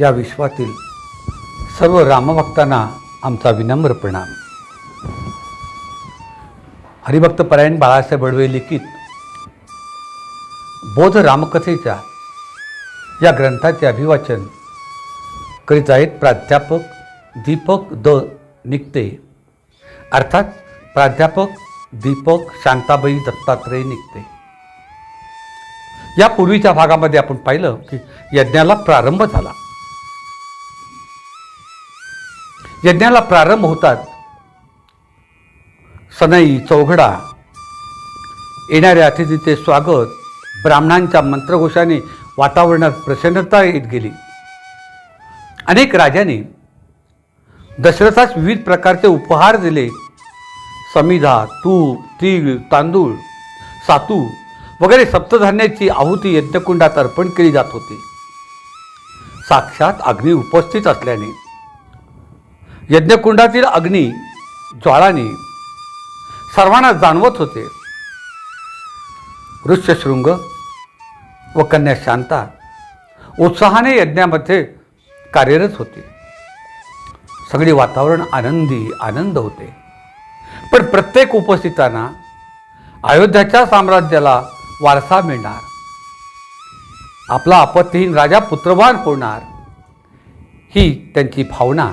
या विश्वातील सर्व रामभक्तांना आमचा विनम्र प्रणाम. हरिभक्त परायण बाळासाहेब बडवे लिखित बोध रामकथेच्या या ग्रंथाचे अभिवाचन करीत आहेत प्राध्यापक दीपक द निकते. अर्थात प्राध्यापक दीपक शांताबाई दत्तात्रय निघते या पूर्वीच्या भागामध्ये आपण पाहिलं की यज्ञाला प्रारंभ झाला. यज्ञाला प्रारंभ होतात. सनई चौघडा. येणाऱ्या अतिथीचे स्वागत. ब्राह्मणांच्या मंत्रघोषाने वातावरणात प्रसन्नता येत गेली. अनेक राजांनी दशरथास विविध प्रकारचे उपहार दिले. समिधा तूप तीळ तांदूळ सातू वगैरे सप्तधान्याची आहुती यज्ञकुंडात अर्पण केली जात होती. साक्षात अग्नी उपस्थित असल्याने यज्ञकुंडातील अग्नी ज्वाळाने सर्वांना जाणवत होते. ऋष्यशृंग व कन्या शांता उत्साहाने यज्ञामध्ये कार्यरत होते. सगळी वातावरण आनंदी आनंद होते. पण प्रत्येक उपस्थितांना अयोध्याच्या साम्राज्याला वारसा मिळणार. आपला आपत्तीहीन राजा पुत्रवान होणार ही त्यांची भावना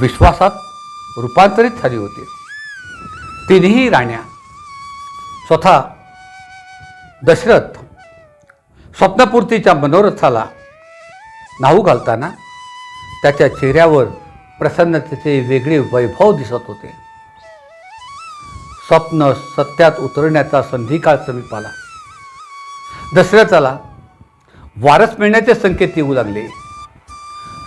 विश्वासात रूपांतरित झाली होती. तिन्ही राण्या स्वतः दशरथ स्वप्नपूर्तीच्या मनोरथाला नाहू घालताना त्याच्या चेहऱ्यावर प्रसन्नतेचे वेगळे वैभव दिसत होते. स्वप्न सत्यात उतरण्याचा संधिकाळ समीप आला. दशरथाला वारस मिळण्याचे संकेत येऊ लागले.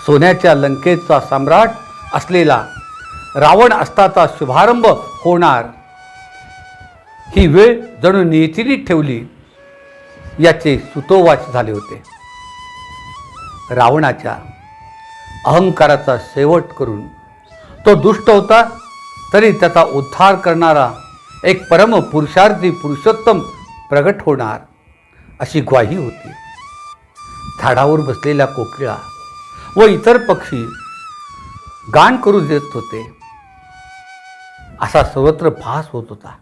सोन्याच्या लंकेचा सम्राट असलेला रावण अस्ताचा शुभारंभ होणार ही वेळ जणू नियतीने ठेवली याचे सुतोवाच झाले होते. रावणाच्या अहंकाराचा शेवट करून तो दुष्ट होता तरी त्याचा उद्धार करणारा एक परम पुरुषार्थी पुरुषोत्तम प्रगट होणार अशी ग्वाही होती. झाडावर बसलेल्या कोकिळा व इतर पक्षी गाण करू देत होते. असा सर्वत्र भास होत होता.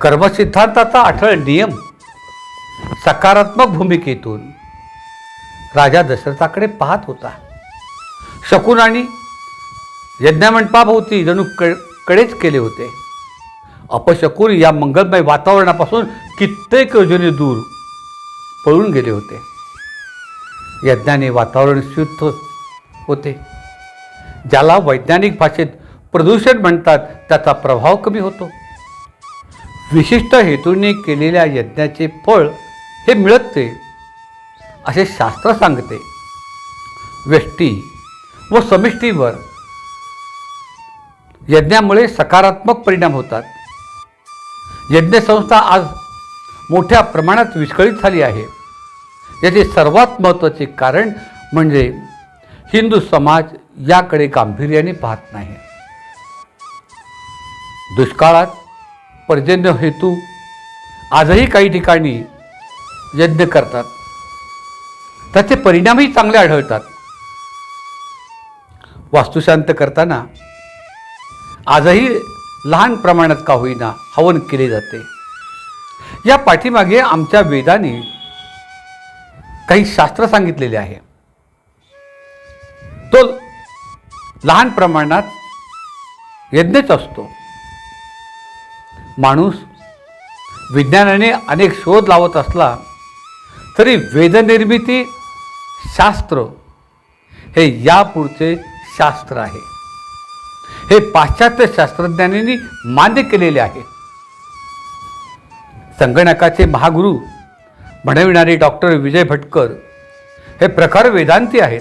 कर्मसिद्धांताचा अठळ नियम सकारात्मक भूमिकेतून राजा दशरथाकडे पाहत होता. शकुनाने यज्ञमंडपाभोवती जणू क कडेच केले होते. अपशकुन या मंगलमय वातावरणापासून कित्येक योजने दूर पळून गेले होते. यज्ञाने वातावरण शुद्ध होते. ज्याला वैज्ञानिक भाषेत प्रदूषण म्हणतात त्याचा प्रभाव कमी होतो. विशिष्ट हेतूने केलेल्या यज्ञाचे फळ हे मिळते असे शास्त्र सांगते. व्यष्टी व समिष्टीवर यज्ञामुळे सकारात्मक परिणाम होतात. यज्ञसंस्था आज मोठ्या प्रमाणात विस्कळीत झाली आहे. याचे सर्वात महत्त्वाचे कारण म्हणजे हिंदू समाज याकडे गांभीर्याने पाहत नाही. दुष्काळात पर्जन्य हेतू आजही काही ठिकाणी यज्ञ करतात. त्याचे परिणामही चांगले आढळतात. वास्तुशांत करताना आजही लहान प्रमाणात का होईना हवन केले जाते. या पाठीमागे आमच्या वेदाने काही शास्त्र सांगितलेले आहे. तो लहान प्रमाणात यज्ञच असतो. माणूस विज्ञानाने अनेक शोध लावत असला तरी वेदनिर्मिती शास्त्र हे यापुढचे शास्त्र आहे. हे पाश्चात्य शास्त्रज्ञांनी मान्य केलेले आहे. संगणकाचे महागुरु म्हणविणारे डॉक्टर विजय भटकर हे प्रखर वेदांती आहेत.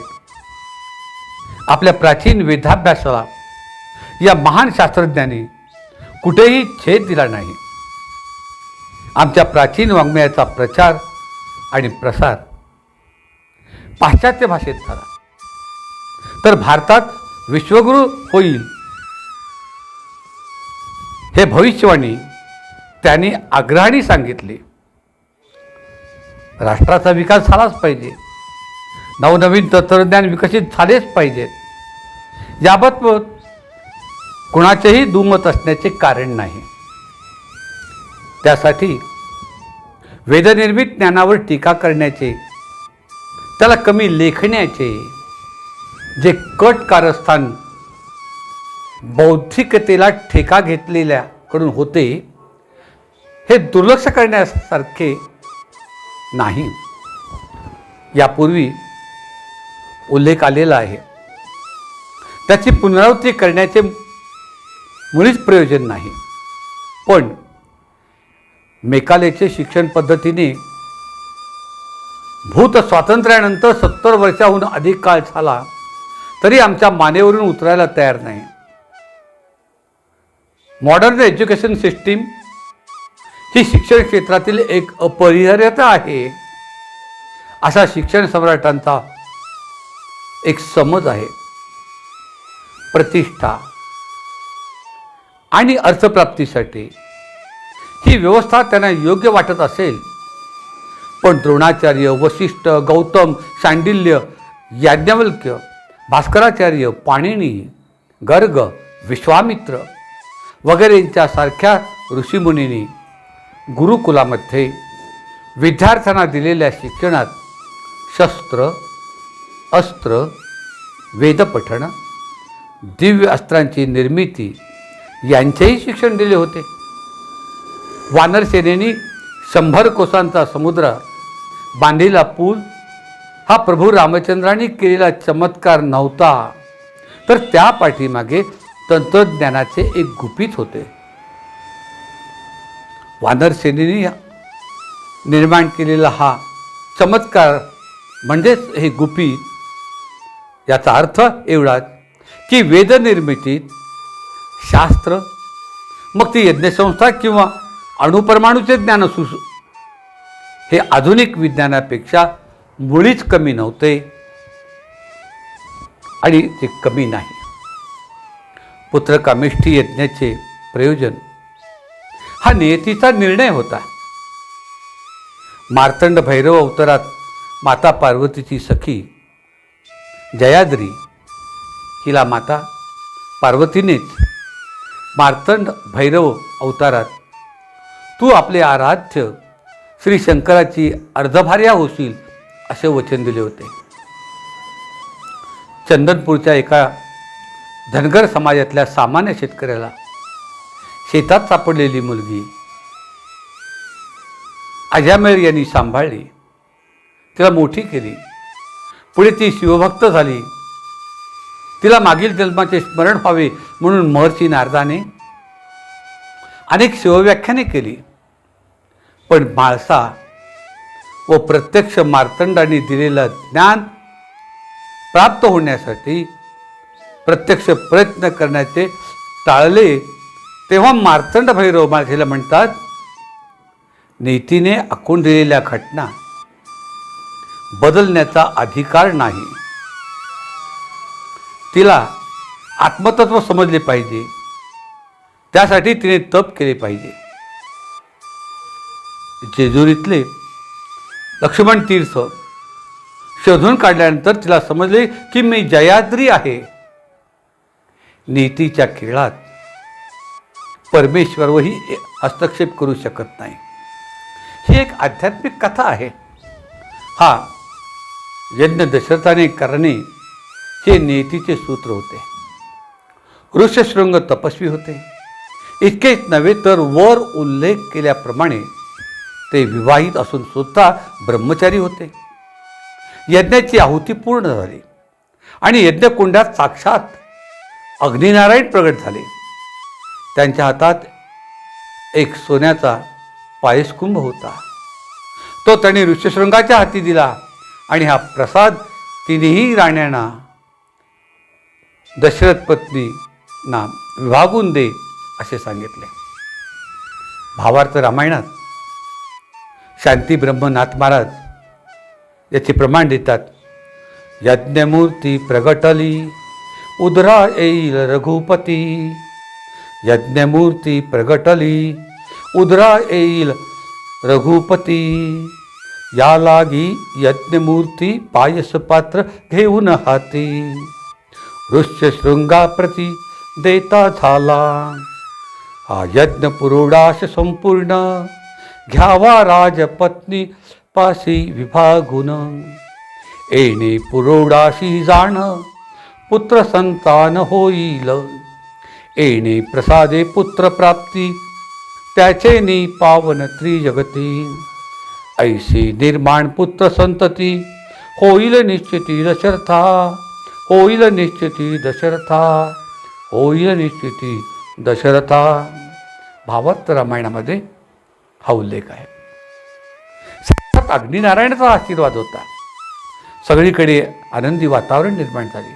आपल्या प्राचीन वेदाभ्यासाला या महान शास्त्रज्ञांनी कुठेही छेद दिला नाही. आमच्या प्राचीन वाङ्मयाचा प्रचार आणि प्रसार पाश्चात्य भाषेत झाला. तर भारतात विश्वगुरू होईल. हे भविष्यवाणी त्यांनी आग्रहाने सांगितले. राष्ट्राचा विकास झालाच पाहिजे. नवनवीन तंत्रज्ञान विकसित झालेच पाहिजेत याबाबत कुणाचेही दुमत असण्याचे कारण नाही. त्यासाठी वेदनिर्मित ज्ञानावर टीका करण्याचे त्याला कमी लेखण्याचे जे कट कारस्थान बौद्धिकतेला ठेका घेतलेल्याकडून होते हे दुर्लक्ष करण्यासारखे नाही. यापूर्वी उल्लेख आलेला आहे. त्याची पुनरावृत्ती करण्याचे मुळीच प्रयोजन नाही. पण मेकालेचे शिक्षण पद्धतीने भूत स्वातंत्र्यानंतर सत्तर वर्षाहून अधिक काळ झाला तरी आमच्या मानेवरून उतरायला तयार नाही. मॉडर्न एज्युकेशन सिस्टीम ही शिक्षण क्षेत्रातील एक अपरिहार्यता आहे असा शिक्षण सम्राटांचा एक समज आहे. प्रतिष्ठा आणि अर्थप्राप्तीसाठी. ही व्यवस्था त्यांना योग्य वाटत असेल. पण द्रोणाचार्य वशिष्ठ गौतम सांडिल्य याज्ञवल्क्य भास्कराचार्य पाणिनी गर्ग विश्वामित्र वगैरेंच्यासारख्या ऋषीमुनींनी गुरुकुलामध्ये विद्यार्थ्यांना दिलेल्या शिक्षणात शस्त्र अस्त्र वेदपठण दिव्य अस्त्रांची निर्मिती यांचेही शिक्षण दिले होते. वानरसेनेनी शंभर कोसांचा समुद्र बांधलेला पूल हा प्रभू रामचंद्रांनी केलेला चमत्कार नव्हता. तर त्या पाठीमागे तंत्रज्ञानाचे एक गुपित होते. वानरसेनेनी निर्माण केलेला हा चमत्कार म्हणजेच हे गुपित याचा अर्थ एवढाच की वेदनिर्मितीत शास्त्र मग ती यज्ञसंस्था किंवा अणुपरमाणूचे ज्ञान असू हे आधुनिक विज्ञानापेक्षा मुळीच कमी नव्हते आणि ते कमी नाही. पुत्रकामेष्ठी यज्ञाचे प्रयोजन हा नियतीचा निर्णय होता. मार्तंड भैरव अवतारात माता पार्वतीची सखी जयाद्री हिला माता पार्वतीनेच मार्तंड भैरव अवतारात. तू आपले आराध्य श्री शंकराची अर्धभार्या होशील असे वचन दिले होते. चंदनपूरच्या एका धनगर समाजातल्या सामान्य शेतकऱ्याला शेतात सापडलेली मुलगी अजामेर यांनी सांभाळली. तिला मोठी केली. पुढे ती शिवभक्त झाली. तिला मागील जन्माचे स्मरण व्हावे म्हणून महर्षी नारदाने अनेक शिवव्याख्याने केली. पण माळसा व प्रत्यक्ष मार्तंडाने दिलेलं ज्ञान प्राप्त होण्यासाठी प्रत्यक्ष प्रयत्न करण्याचे टाळले तेव्हा मार्तंड भैरव माझेला म्हणतात नीतीने आखून दिलेल्या घटना बदलण्याचा अधिकार नाही. तिला आत्मतत्व समजले पाहिजे. त्यासाठी तिने तप केले पाहिजे. जेजुरीतले लक्ष्मण तीर्थ शोधून काढल्यानंतर तिला समजले की मी जयाद्री आहे. नीतीच्या खेळात परमेश्वरही हस्तक्षेप करू शकत नाही. ही एक आध्यात्मिक कथा आहे. हा यज्ञ दशरथाने करणे हे नियतीचे सूत्र होते. ऋषशृंग तपस्वी होते. इतकेच नव्हे तर वर उल्लेख केल्याप्रमाणे ते विवाहित असून सुद्धा ब्रह्मचारी होते. यज्ञाची आहुती पूर्ण झाली आणि यज्ञकुंडात साक्षात अग्निनारायण प्रगट झाले. त्यांच्या हातात एक सोन्याचा पायसकुंभ होता. तो त्यांनी ऋषशृंगाच्या हाती दिला. आणि हा प्रसाद तिन्ही राण्यांना दशरथ पत्नींना विभागून दे असे सांगितले. भावार्थ रामायणात शांती ब्रह्मनाथ महाराज याचे प्रमाण देतात. यज्ञमूर्ती प्रगटली उदरा येईल रघुपती. यज्ञमूर्ती प्रगटली उदरा येईल रघुपती. या लागी यज्ञमूर्ती पायस पात्र घेऊन हाती ऋष्य शृंगाप्रती देता झाला हा यज्ञ पुरोडाश संपूर्ण घ्यावा राजपत्नी पाशी विभागुन येणे पुरोडाशी जाण पुत्र संतान होईल येणे प्रसादे पुत्र प्राप्ती त्याचे नि पावन त्रिजगती ऐशी निर्माण पुत्र संतती होईल निश्चिती दशरथा होईल निश्चिती दशरथा होईल निश्चिती दशरथा. भावार्थ रामायणामध्ये हा उल्लेख आहे. साक्षात अग्निनारायणाचा आशीर्वाद होता. सगळीकडे आनंदी वातावरण निर्माण झाले.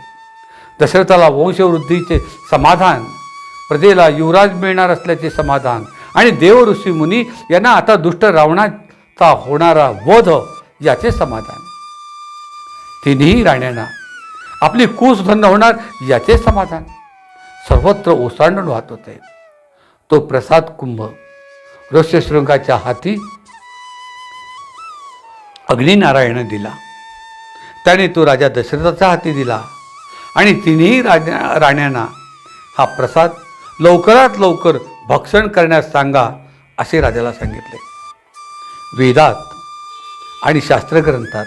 दशरथाला वंशवृद्धीचे समाधान प्रजेला युवराज मिळणार असल्याचे समाधान आणि देव ऋषी मुनी यांना आता दुष्ट चा होणारा वध याचे समाधान. तिन्ही राण्यांना आपली कूस धन्य होणार याचे समाधान. सर्वत्र ओसांडून वाहत होते. तो प्रसाद कुंभ ऋष्यशृंगाच्या हाती अग्निनारायण दिला. त्याने तो राजा दशरथाच्या हाती दिला आणि तिन्ही राजा राण्यांना हा प्रसाद लवकरात लवकर भक्षण करण्यास सांगा असे राजाला सांगितले. वेदात आणि शास्त्रग्रंथात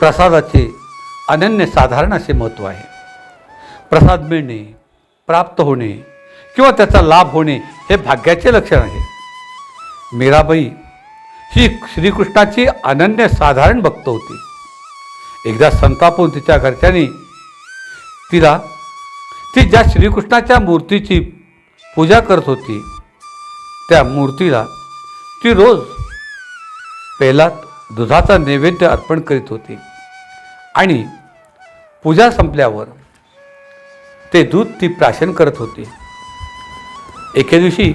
प्रसादाचे अनन्य साधारण असे महत्त्व आहे. प्रसाद मिळणे प्राप्त होणे किंवा त्याचा लाभ होणे हे भाग्याचे लक्षण आहे. मीराबाई ही श्रीकृष्णाची अनन्य साधारण भक्त होती. एकदा संतापून तिच्या घरच्यांनी तिला ती ज्या श्रीकृष्णाच्या मूर्तीची पूजा करत होती त्या मूर्तीला ती रोज पेलात दुधाचा नैवेद्य अर्पण करीत होती. आणि पूजा संपल्यावर ते दूध ती प्राशन करत होती. एके दिवशी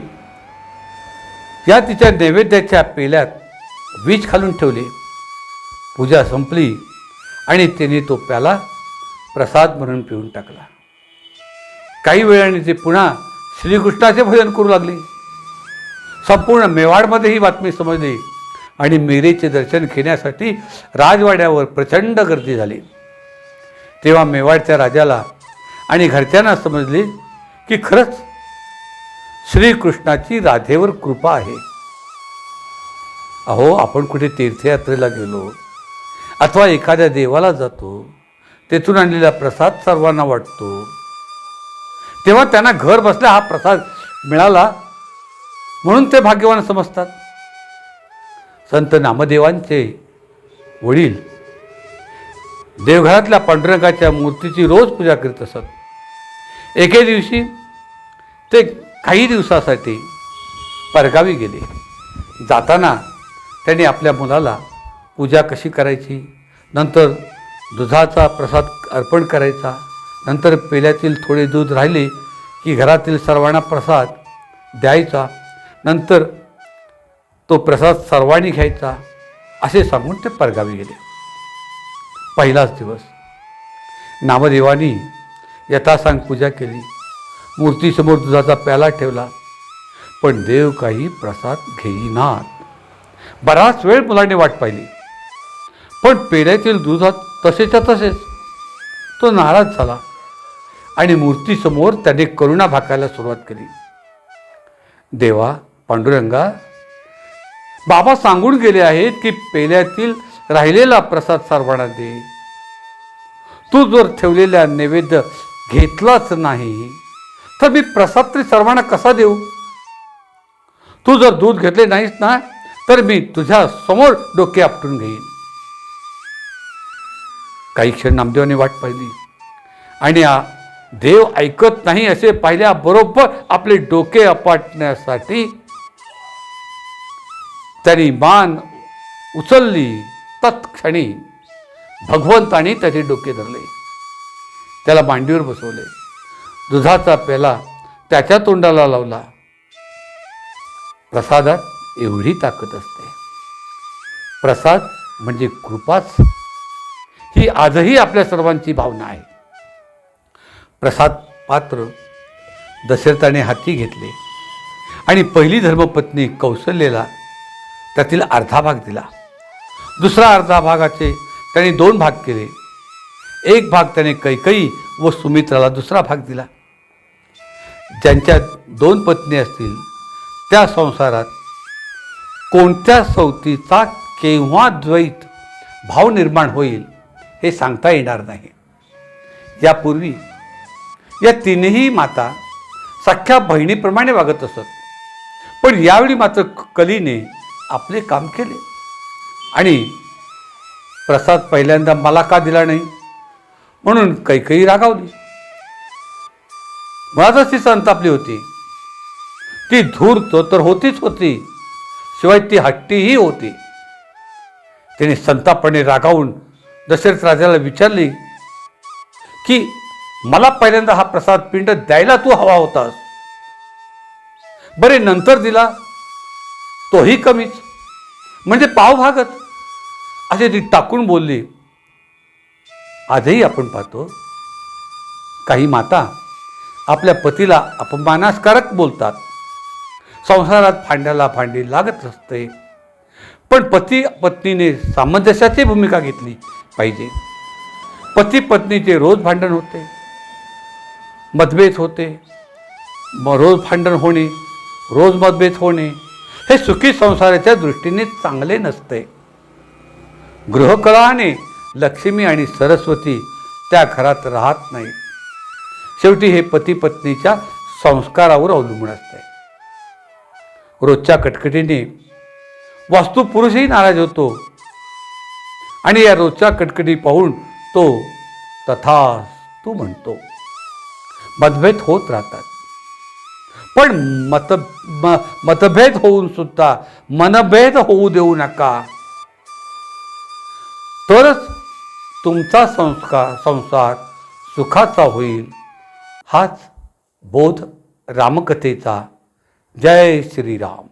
या तिच्या नैवेद्याच्या पेल्यात वीज खालून ठेवली. पूजा संपली आणि तिने तो प्याला प्रसाद म्हणून पिऊन टाकला. काही वेळाने ते पुन्हा श्रीकृष्णाचे भजन करू लागले. संपूर्ण मेवाडमध्ये ही बातमी समजली. आणि मेरेचे दर्शन घेण्यासाठी राजवाड्यावर प्रचंड गर्दी झाली. तेव्हा मेवाडच्या राजाला आणि घरच्यांना समजले की खरंच श्रीकृष्णाची राधेवर कृपा आहे. अहो आपण कुठे तीर्थयात्रेला गेलो अथवा एखाद्या देवाला जातो तेथून आणलेला प्रसाद सर्वांना वाटतो. तेव्हा त्यांना घर बसल्या हा प्रसाद मिळाला म्हणून ते भाग्यवान समजतात. संत नामदेवांचे वडील. देवघरातल्या पांडुरंगाच्या मूर्तीची रोज पूजा करीत असत. एके दिवशी ते काही दिवसासाठी परगावी गेले. जाताना त्यांनी आपल्या मुलाला पूजा कशी करायची नंतर दुधाचा प्रसाद अर्पण करायचा नंतर पेल्यातील थोडे दूध राहिले की घरातील सर्वांना प्रसाद द्यायचा नंतर तो प्रसाद सर्वांनी घ्यायचा असे सांगून ते परगावी गेले. पहिलाच दिवस. नामदेवानी यथासांग पूजा केली. मूर्तीसमोर दुधाचा प्याला ठेवला. पण देव काही प्रसाद घेईनात. बराच वेळ मुलाने वाट पाहिली. पण पेड्यातील दुधात तसेच्या तसेच तो नाराज झाला आणि मूर्तीसमोर त्याने करुणा भाकायला सुरुवात केली. देवा पांडुरंगा बाबा सांगून गेले आहेत की पेल्यातील राहिलेला प्रसाद सर्वांना दे. तू जर ठेवलेला नैवेद्य घेतलाच नाही तर मी प्रसाद तरी सर्वांना कसा देऊ? तू जर दूध घेतले नाहीस ना तर मी तुझ्या समोर डोके आपटून घेईन. काही क्षण नामदेवाने वाट पाहिली. आणि देव ऐकत नाही असे पाहिल्याबरोबर आपले डोके आपटण्यासाठी त्यांनी मान उचलली तत्क्षणी. भगवंताने त्याचे डोके धरले. त्याला मांडीवर बसवले. दुधाचा पेला त्याच्या तोंडाला लावला. प्रसादात एवढी ताकद असते. प्रसाद म्हणजे कृपाच. ही आजही आपल्या सर्वांची भावना आहे. प्रसाद पात्र दशरथाने हाती घेतले आणि पहिली धर्मपत्नी कौशल्येला त्यातील अर्धा भाग दिला. दुसरा अर्धा भागाचे त्याने दोन भाग केले. एक भाग त्याने कैकई व सुमित्राला दुसरा भाग दिला. ज्यांच्या दोन पत्नी असतील त्या संसारात कोणत्या सवतीचा केव्हा द्वैत भाव निर्माण होईल हे सांगता येणार नाही. यापूर्वी या तीनही माता सख्या बहिणीप्रमाणे वागत असत. पण यावेळी मात्र कलीने आपले काम केले. आणि प्रसाद पहिल्यांदा मला का दिला नाही? म्हणून कैकई रागावली. मुळातच ती संतापली होती. ती धूर्त तर होतीच होती. शिवाय ती हट्टीही होती. तिने संतापणे रागावून दशरथ राजाला विचारले की मला पहिल्यांदा हा प्रसाद पिंड द्यायला तू हवा होतास. बरे नंतर दिला. तोही कमीच. म्हणजे पावभागत असे ती टाकून बोलली. आजही आपण पाहतो. काही माता आपल्या पतीला अपमानास्कारक बोलतात. संसारात भांड्याला भांडी लागत असते. पण पती पत्नीने सामंजस्याची भूमिका घेतली पाहिजे. पती पत्नीचे रोज भांडण होते. मतभेद होते. मग रोज भांडण होणे रोज मतभेद होणे. हे सुखी संसाराच्या दृष्टीने चांगले नसते. गृहकळाने लक्ष्मी आणि सरस्वती त्या घरात राहत नाही. शेवटी हे पती पत्नीच्या संस्कारावर अवलंबून असते. रोजच्या कटकटीने वास्तू पुरुषही नाराज होतो. आणि या रोजच्या कटकटी पाहून तो तथा तू म्हणतो. मतभेद होत राहतात. पण मत म- मतभेद होऊन सुद्धा मनभेद होऊ देऊ नका. तरच तुमचा संस्कार संसार सुखाचा होईल. हाच बोध रामकथेचा. जय श्रीराम.